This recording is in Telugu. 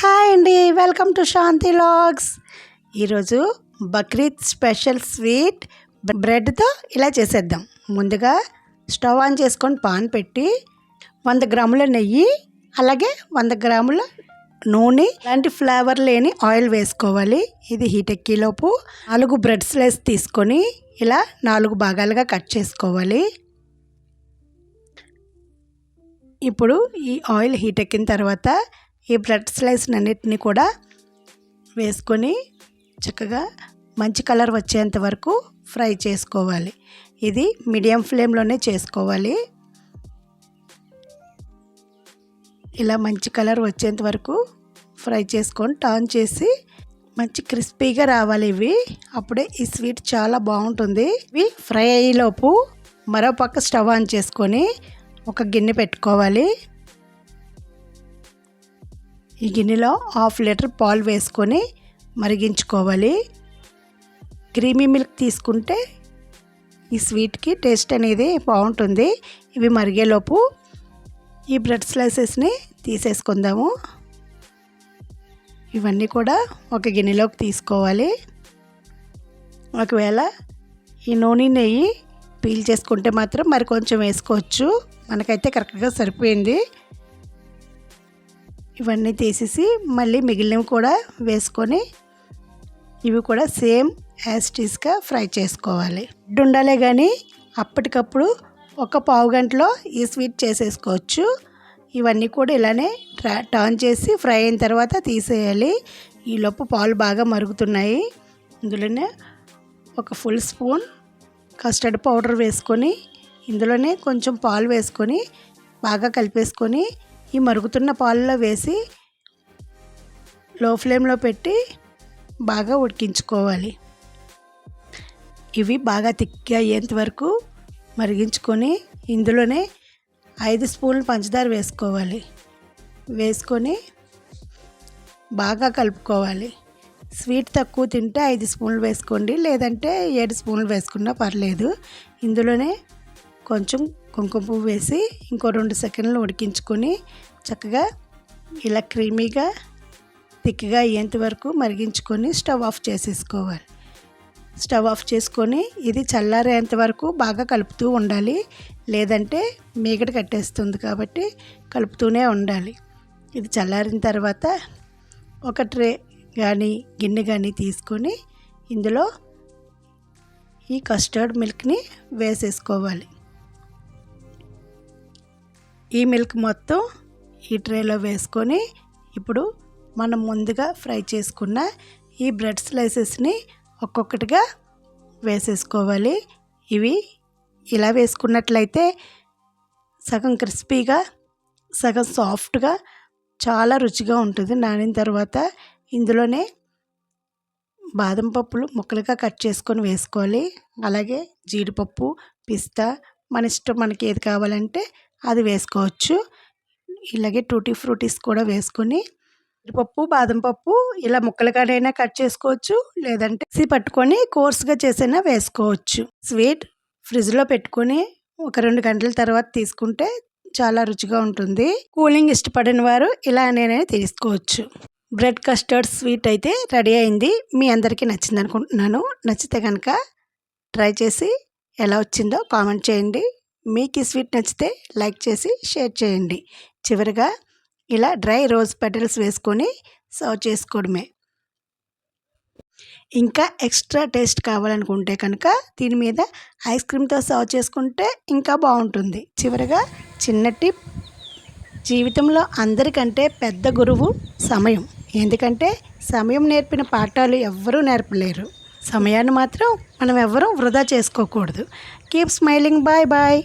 హాయ్ అండి. Welcome to Shanti logs. ఈరోజు బక్రీద్ స్పెషల్ స్వీట్ బ్రెడ్తో ఇలా చేసేద్దాం. ముందుగా స్టవ్ ఆన్ చేసుకొని పాన్ పెట్టి వంద గ్రాముల నెయ్యి అలాగే వంద గ్రాముల నూనె లాంటి ఫ్లేవర్ లేని ఆయిల్ వేసుకోవాలి. ఇది హీట్ ఎక్కిలోపు నాలుగు బ్రెడ్ స్లైస్ తీసుకొని ఇలా నాలుగు భాగాలుగా కట్ చేసుకోవాలి. ఇప్పుడు ఈ ఆయిల్ హీట్ ఎక్కిన తర్వాత ఈ బ్రెడ్ స్లైస్ అన్నిటిని కూడా వేసుకొని చక్కగా మంచి కలర్ వచ్చేంత వరకు ఫ్రై చేసుకోవాలి. ఇది మీడియం ఫ్లేమ్లోనే చేసుకోవాలి. ఇలా మంచి కలర్ వచ్చేంత వరకు ఫ్రై చేసుకొని టర్న్ చేసి మంచి క్రిస్పీగా రావాలి ఇవి. అప్పుడే ఈ స్వీట్ చాలా బాగుంటుంది. ఇవి ఫ్రై అయ్యేలోపు మరో పక్క స్టవ్ ఆన్ చేసుకొని ఒక గిన్నె పెట్టుకోవాలి. ఈ గిన్నెలో హాఫ్ లీటర్ పాలు వేసుకొని మరిగించుకోవాలి. క్రీమీ మిల్క్ తీసుకుంటే ఈ స్వీట్కి టేస్ట్ అనేది బాగుంటుంది. ఇవి మరిగేలోపు ఈ బ్రెడ్ స్లైసెస్ని తీసేసుకుందాము. ఇవన్నీ కూడా ఒక గిన్నెలోకి తీసుకోవాలి. ఒకవేళ ఈ నూనె నెయ్యి పీల్ చేసుకుంటే మాత్రం మరి కొంచెం వేసుకోవచ్చు. మనకైతే కరెక్ట్గా సరిపోయింది. ఇవన్నీ తీసేసి మళ్ళీ మిగిలినవి కూడా వేసుకొని ఇవి కూడా సేమ్ యాస్టీస్గా ఫ్రై చేసుకోవాలి. ఉండాలే కానీ అప్పటికప్పుడు ఒక పావు గంటలో ఈ స్వీట్ చేసేసుకోవచ్చు. ఇవన్నీ కూడా ఇలానే టర్న్ చేసి ఫ్రై అయిన తర్వాత తీసేయాలి. ఈలోపు పాలు బాగా మరుగుతున్నాయి. ఇందులోనే ఒక ఫుల్ స్పూన్ కస్టర్డ్ పౌడర్ వేసుకొని ఇందులోనే కొంచెం పాలు వేసుకొని బాగా కలిపేసుకొని ఈ మరుగుతున్న పాలలో వేసి లో ఫ్లేమ్లో పెట్టి బాగా ఉడికించుకోవాలి. ఇవి బాగా తిక్కి అయ్యేంత వరకు మరిగించుకొని ఇందులోనే ఐదు స్పూన్లు పంచదార వేసుకోవాలి. వేసుకొని బాగా కలుపుకోవాలి. స్వీట్ తక్కువ తింటే ఐదు స్పూన్లు వేసుకోండి లేదంటే ఏడు స్పూన్లు వేసుకున్నా పర్లేదు. ఇందులోనే కొంచెం కుంకుమ పువ్వు వేసి ఇంకో రెండు సెకండ్లు ఉడికించుకొని చక్కగా ఇలా క్రీమీగా తిక్కగా అయ్యేంత వరకు మరిగించుకొని స్టవ్ ఆఫ్ చేసేసుకోవాలి. స్టవ్ ఆఫ్ చేసుకొని ఇది చల్లారేంత వరకు బాగా కలుపుతూ ఉండాలి. లేదంటే మీగడ కట్టేస్తుంది కాబట్టి కలుపుతూనే ఉండాలి. ఇది చల్లారిన తర్వాత ఒక ట్రే కానీ గిన్నె కానీ తీసుకొని ఇందులో ఈ కస్టర్డ్ మిల్క్ని వేసేసుకోవాలి. ఈ మిల్క్ మొత్తం ఈ ట్రేలో వేసుకొని ఇప్పుడు మనం ముందుగా ఫ్రై చేసుకున్న ఈ బ్రెడ్ స్లైసెస్ని ఒక్కొక్కటిగా వేసేసుకోవాలి. ఇవి ఇలా వేసుకున్నట్లయితే సగం క్రిస్పీగా సగం సాఫ్ట్గా చాలా రుచిగా ఉంటుంది. నానిన తర్వాత ఇందులోనే బాదం పప్పులు ముక్కలుగా కట్ చేసుకొని వేసుకోవాలి. అలాగే జీడిపప్పు పిస్తా మన ఇష్టం మనకి ఏది కావాలంటే అది వేసుకోవచ్చు. ఇలాగే టూటీ ఫ్రూటీస్ కూడా వేసుకొని పప్పు బాదం పప్పు ఇలా ముక్కలుగానైనా కట్ చేసుకోవచ్చు. లేదంటే సి పట్టుకొని కోర్స్గా చేసైనా వేసుకోవచ్చు. స్వీట్ ఫ్రిడ్జ్లో పెట్టుకొని ఒక రెండు గంటల తర్వాత తీసుకుంటే చాలా రుచిగా ఉంటుంది. కూలింగ్ ఇష్టపడిన వారు ఇలా నేనే తీసుకోవచ్చు. బ్రెడ్ కస్టర్డ్ స్వీట్ అయితే రెడీ అయింది. మీ అందరికీ నచ్చింది అనుకుంటున్నాను నచ్చితే కనుక ట్రై చేసి ఎలా వచ్చిందో కామెంట్ చేయండి. మీకు ఈ స్వీట్ నచ్చితే లైక్ చేసి షేర్ చేయండి. చివరిగా ఇలా డ్రై రోజ్ పెటల్స్ వేసుకొని సర్వ్ చేసుకోవడమే. ఇంకా ఎక్స్ట్రా టేస్ట్ కావాలనుకుంటే కనుక దీని మీద ఐస్ క్రీమ్తో సర్వ్ చేసుకుంటే ఇంకా బాగుంటుంది. చివరిగా చిన్న టిప్. జీవితంలో అందరికంటే పెద్ద గురువు సమయం. ఎందుకంటే సమయం నేర్పిన పాఠాలు ఎవ్వరూ నేర్పలేరు. సమయాన్ని మాత్రం మనం ఎవ్వరూ వృధా చేసుకోకూడదు. Keep smiling bye bye